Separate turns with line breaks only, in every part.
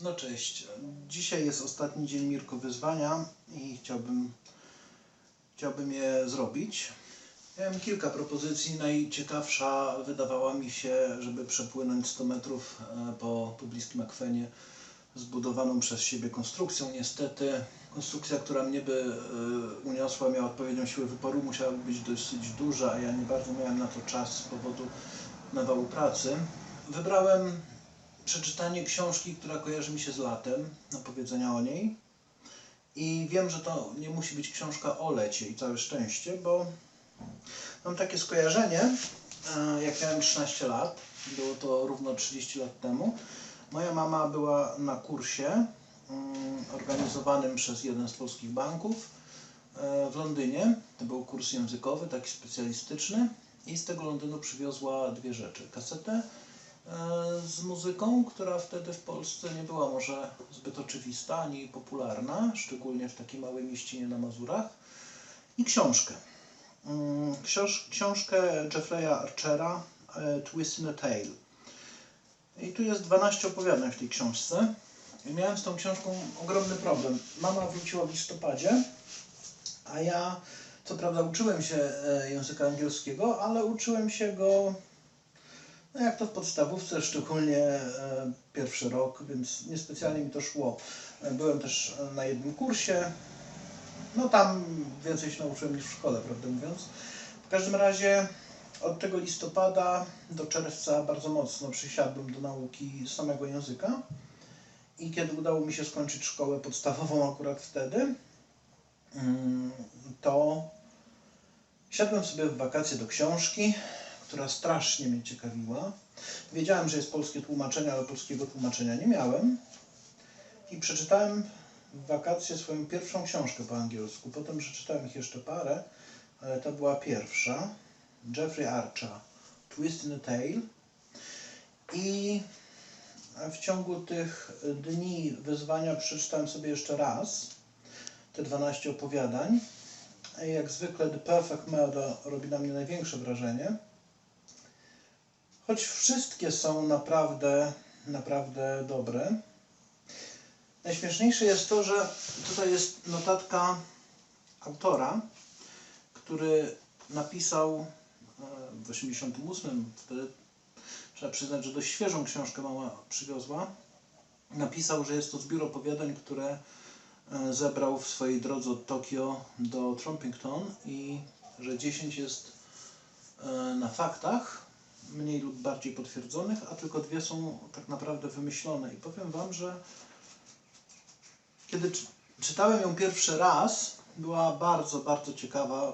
No cześć. Dzisiaj jest ostatni dzień Mirko Wyzwania i chciałbym, chciałbym je zrobić. Miałem kilka propozycji. Najciekawsza wydawała mi się, żeby przepłynąć 100 metrów e, po pobliskim akwenie zbudowaną przez siebie konstrukcją. Niestety konstrukcja, która mnie by e, uniosła, miała odpowiednią siłę wyporu, musiałaby być dosyć duża, a ja nie bardzo miałem na to czas z powodu nawału pracy. Wybrałem przeczytanie książki, która kojarzy mi się z latem, opowiedzenia o niej. I wiem, że to nie musi być książka o lecie i całe szczęście, bo mam takie skojarzenie, e, jak miałem 13 lat, było to równo 30 lat temu. Moja mama była na kursie mm, organizowanym przez jeden z polskich banków e, w Londynie. To był kurs językowy, taki specjalistyczny. I z tego Londynu przywiozła dwie rzeczy. Kasetę z muzyką, która wtedy w Polsce nie była może zbyt oczywista ani popularna, szczególnie w takiej małej mieścinie na Mazurach, i książkę. Mm, Książ, książkę Jeffreya Archera e, Twist in a Tale. I tu jest 12 opowiadań w tej książce. I miałem z tą książką ogromny problem. Mama wróciła w listopadzie, a ja co prawda uczyłem się e, języka angielskiego, ale uczyłem się go no jak to w podstawówce, szczególnie e, pierwszy rok, więc niespecjalnie mi to szło. E, Byłem też e, na jednym kursie. No tam więcej się nauczyłem niż w szkole, prawdę mówiąc. W każdym razie od tego listopada do czerwca bardzo mocno przysiadłem do nauki samego języka. I kiedy udało mi się skończyć szkołę podstawową akurat wtedy, mm, to siadłem sobie w wakacje do książki, która strasznie mnie ciekawiła. Wiedziałem, że jest polskie tłumaczenie, ale polskiego tłumaczenia nie miałem. I przeczytałem w wakacje swoją pierwszą książkę po angielsku. Potem przeczytałem ich jeszcze parę, ale to była pierwsza. Jeffrey Archer, Twist in a Tale. I w ciągu tych dni wyzwania przeczytałem sobie jeszcze raz te 12 opowiadań. Jak zwykle The Perfect Murder robi na mnie największe wrażenie. Choć wszystkie są naprawdę, naprawdę dobre. Najśmieszniejsze jest to, że tutaj jest notatka autora, który napisał e, w 88, wtedy trzeba przyznać, że dość świeżą książkę mama przywiozła. Napisał, że jest to zbiór opowiadań, które e, zebrał w swojej drodze od Tokio do Trumpington i że 10 jest e, na faktach, mniej lub bardziej potwierdzonych, a tylko dwie są tak naprawdę wymyślone. I powiem Wam, że kiedy czy- czytałem ją pierwszy raz, była bardzo, bardzo ciekawa.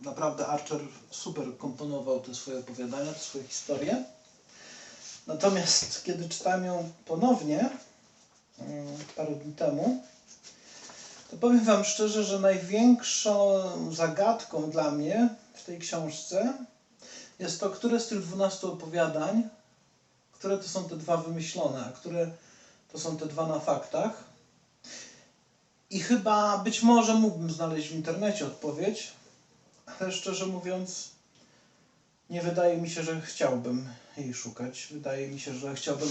Naprawdę Archer super komponował te swoje opowiadania, te swoje historie. Natomiast kiedy czytałem ją ponownie, mm, parę dni temu, to powiem Wam szczerze, że największą zagadką dla mnie w tej książce jest to, które z tych 12 opowiadań, które to są te dwa wymyślone, a które to są te dwa na faktach. I chyba być może mógłbym znaleźć w internecie odpowiedź, ale szczerze mówiąc, nie wydaje mi się, że chciałbym jej szukać. Wydaje mi się, że chciałbym.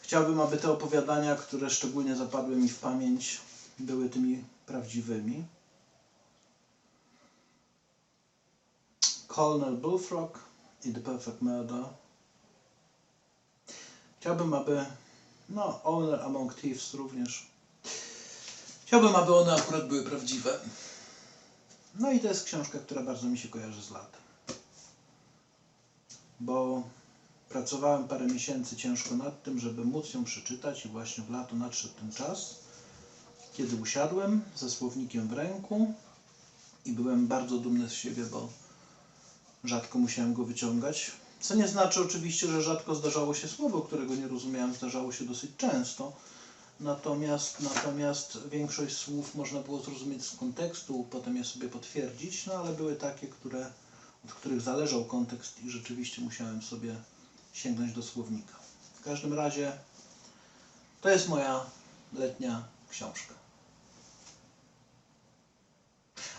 Chciałbym, aby te opowiadania, które szczególnie zapadły mi w pamięć, były tymi prawdziwymi. Colonel Bullfrog i The Perfect Murder. Chciałbym, aby. No, Owner Among Thieves również. Chciałbym, aby one akurat były prawdziwe. No i to jest książka, która bardzo mi się kojarzy z latem. Bo pracowałem parę miesięcy ciężko nad tym, żeby móc ją przeczytać i właśnie w lato nadszedł ten czas, kiedy usiadłem ze słownikiem w ręku i byłem bardzo dumny z siebie, bo rzadko musiałem go wyciągać. Co nie znaczy oczywiście, że rzadko zdarzało się słowo, którego nie rozumiałem, zdarzało się dosyć często. Natomiast, natomiast większość słów można było zrozumieć z kontekstu, potem je sobie potwierdzić, no ale były takie, które, od których zależał kontekst i rzeczywiście musiałem sobie sięgnąć do słownika. W każdym razie to jest moja letnia książka.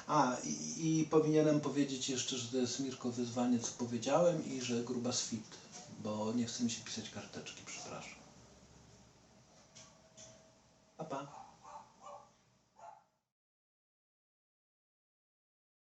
A, i, i powinienem powiedzieć jeszcze, że to jest Mirko Wyzwanie, co powiedziałem i że gruba swit, bo nie chce mi się pisać karteczki, przepraszam. Pa, pa.